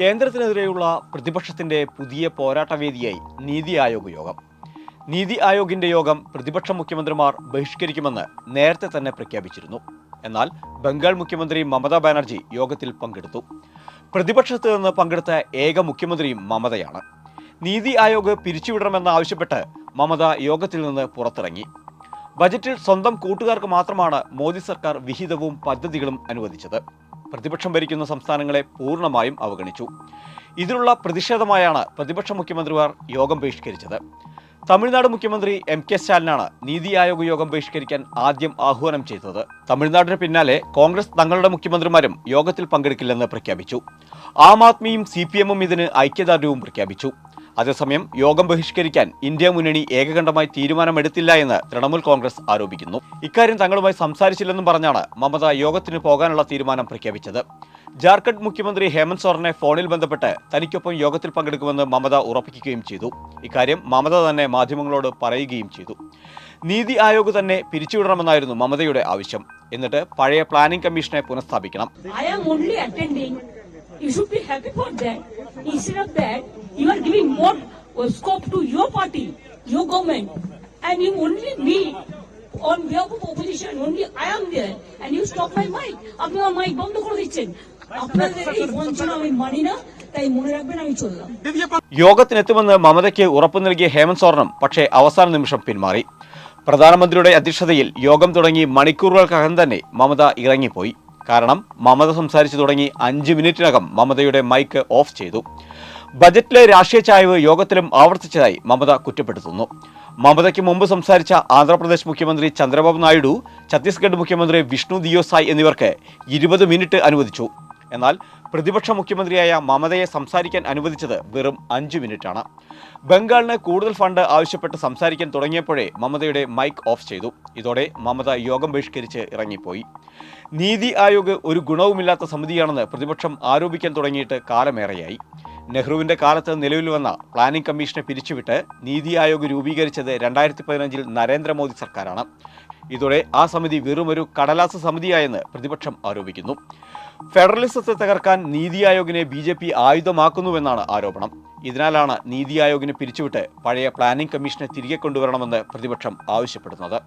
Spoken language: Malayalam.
കേന്ദ്രത്തിനെതിരെയുള്ള പ്രതിപക്ഷത്തിന്റെ പുതിയ പോരാട്ടവേദിയായി നീതി ആയോഗ് യോഗം. നീതി ആയോഗിന്റെ യോഗം പ്രതിപക്ഷ മുഖ്യമന്ത്രിമാർ ബഹിഷ്കരിക്കുമെന്ന് നേരത്തെ തന്നെ പ്രഖ്യാപിച്ചിരുന്നു. എന്നാൽ ബംഗാൾ മുഖ്യമന്ത്രി മമതാ ബാനർജി യോഗത്തിൽ പങ്കെടുത്തു. പ്രതിപക്ഷത്ത് നിന്ന് പങ്കെടുത്ത ഏക മുഖ്യമന്ത്രിയും മമതയാണ്. നീതി ആയോഗ് പിരിച്ചുവിടണമെന്നാവശ്യപ്പെട്ട് മമത യോഗത്തിൽ നിന്ന് പുറത്തിറങ്ങി. ബജറ്റിൽ സ്വന്തം കൂട്ടുകാർക്ക് മാത്രമാണ് മോദി സർക്കാർ വിഹിതവും പദ്ധതികളും അനുവദിച്ചത്. പ്രതിപക്ഷം ഭരിക്കുന്ന സംസ്ഥാനങ്ങളെ പൂർണമായും അവഗണിച്ചു. ഇതിനുള്ള പ്രതിഷേധമായാണ് പ്രതിപക്ഷ മുഖ്യമന്ത്രിമാർ യോഗം ബഹിഷ്കരിച്ചത്. തമിഴ്നാട് മുഖ്യമന്ത്രി എം കെ സ്റ്റാലിനാണ് നീതി ആയോഗ് യോഗം ബഹിഷ്കരിക്കാൻ ആദ്യം ആഹ്വാനം ചെയ്തത്. തമിഴ്നാടിന് പിന്നാലെ കോൺഗ്രസ് തങ്ങളുടെ മുഖ്യമന്ത്രിമാരും യോഗത്തിൽ പങ്കെടുക്കില്ലെന്ന് പ്രഖ്യാപിച്ചു. ആം ആദ്മിയും സി പി എമ്മും ഇതിന് ഐക്യദാർഢ്യവും പ്രഖ്യാപിച്ചു. അതേസമയം യോഗം ബഹിഷ്കരിക്കാൻ ഇന്ത്യ മുന്നണി ഏകകണ്ഠമായി തീരുമാനമെടുത്തില്ല എന്ന് തൃണമൂൽ കോൺഗ്രസ് ആരോപിക്കുന്നു. ഇക്കാര്യം തങ്ങളുമായി സംസാരിച്ചില്ലെന്നും പറഞ്ഞാണ് മമത യോഗത്തിന് പോകാനുള്ള തീരുമാനം പ്രഖ്യാപിച്ചത്. ജാർഖണ്ഡ് മുഖ്യമന്ത്രി ഹേമന്ത് സോറനെ ഫോണിൽ ബന്ധപ്പെട്ട് തനിക്കൊപ്പം യോഗത്തിൽ പങ്കെടുക്കുമെന്ന് മമത ഉറപ്പിക്കുകയും ചെയ്തു. ഇക്കാര്യം മമത തന്നെ മാധ്യമങ്ങളോട് പറയുകയും ചെയ്തു. നീതി ആയോഗ് തന്നെ പിരിച്ചുവിടണമെന്നായിരുന്നു മമതയുടെ ആവശ്യം. എന്നിട്ട് പഴയ പ്ലാനിംഗ് കമ്മീഷനെ പുനഃസ്ഥാപിക്കണം. I am only attending. You should be happy for that. Instead of that, you are giving more uh, scope to your party, your government, and you only me on behalf of opposition. Only I am there, and you stop my mic. আপনি আমার মাইক বন্ধ করে দিচ্ছেন আপনাদের এই বঞ্চনা আমি মানি না তাই মনে রাখবেন আমি চললাম യോഗത്തിനെത്തുമെന്ന് മമതയ്ക്ക് ഉറപ്പു നൽകിയ ഹേമന്ത് സോറനും പക്ഷേ അവസാന നിമിഷം പിന്മാറി പ്രധാനമന്ത്രിയുടെ അധ്യക്ഷതയിൽ യോഗം തുടങ്ങി മണിക്കൂറുകൾക്കകം തന്നെ മമത ഇറങ്ങിപ്പോയി കാരണം മമത സംസാരിച്ചു തുടങ്ങി അഞ്ച് മിനിറ്റിനകം മമതയുടെ മൈക്ക് ഓഫ് ചെയ്തു. ബജറ്റിലെ രാഷ്ട്രീയ ചായവ് യോഗത്തിലും ആവർത്തിച്ചതായി മമത കുറ്റപ്പെടുത്തുന്നു. മമതയ്ക്ക് മുമ്പ് സംസാരിച്ച ആന്ധ്രാപ്രദേശ് മുഖ്യമന്ത്രി ചന്ദ്രബാബു നായിഡു ഛത്തീസ്ഗഡ് മുഖ്യമന്ത്രി വിഷ്ണു ദിയോസായ് എന്നിവർക്ക് ഇരുപത് മിനിറ്റ് അനുവദിച്ചു. എന്നാൽ പ്രതിപക്ഷ മുഖ്യമന്ത്രിയായ മമതയെ സംസാരിക്കാൻ അനുവദിച്ചത് വെറും അഞ്ചു മിനിറ്റാണ്. ബംഗാളിന് കൂടുതൽ ഫണ്ട് ആവശ്യപ്പെട്ട് സംസാരിക്കാൻ തുടങ്ങിയപ്പോഴേ മമതയുടെ മൈക്ക് ഓഫ് ചെയ്തു. ഇതോടെ മമത യോഗം ബഹിഷ്കരിച്ച് ഇറങ്ങിപ്പോയി. നീതി ആയോഗ് ഒരു ഗുണവുമില്ലാത്ത സമിതിയാണെന്ന് പ്രതിപക്ഷം ആരോപിക്കാൻ തുടങ്ങിയിട്ട് കാലമേറെയായി. നെഹ്റുവിന്റെ കാലത്ത് നിലവിൽ വന്ന പ്ലാനിംഗ് കമ്മീഷനെ പിരിച്ചുവിട്ട് നീതി ആയോഗ് രൂപീകരിച്ചത് രണ്ടായിരത്തി പതിനഞ്ചിൽ നരേന്ദ്രമോദി സർക്കാരാണ്. ഇതോടെ ആ സമിതി വെറുമൊരു കടലാസ സമിതിയായെന്ന് പ്രതിപക്ഷം ആരോപിക്കുന്നു. ഫെഡറലിസത്തെ തകർക്കാൻ നീതി ആയോഗിനെ ബി ജെ പി ആയുധമാക്കുന്നുവെന്നാണ് ആരോപണം. ഇതിനാലാണ് നീതി ആയോഗിനെ പിരിച്ചുവിട്ട് പഴയ പ്ലാനിംഗ് കമ്മീഷനെ തിരികെ കൊണ്ടുവരണമെന്ന് പ്രതിപക്ഷം ആവശ്യപ്പെടുന്നത്.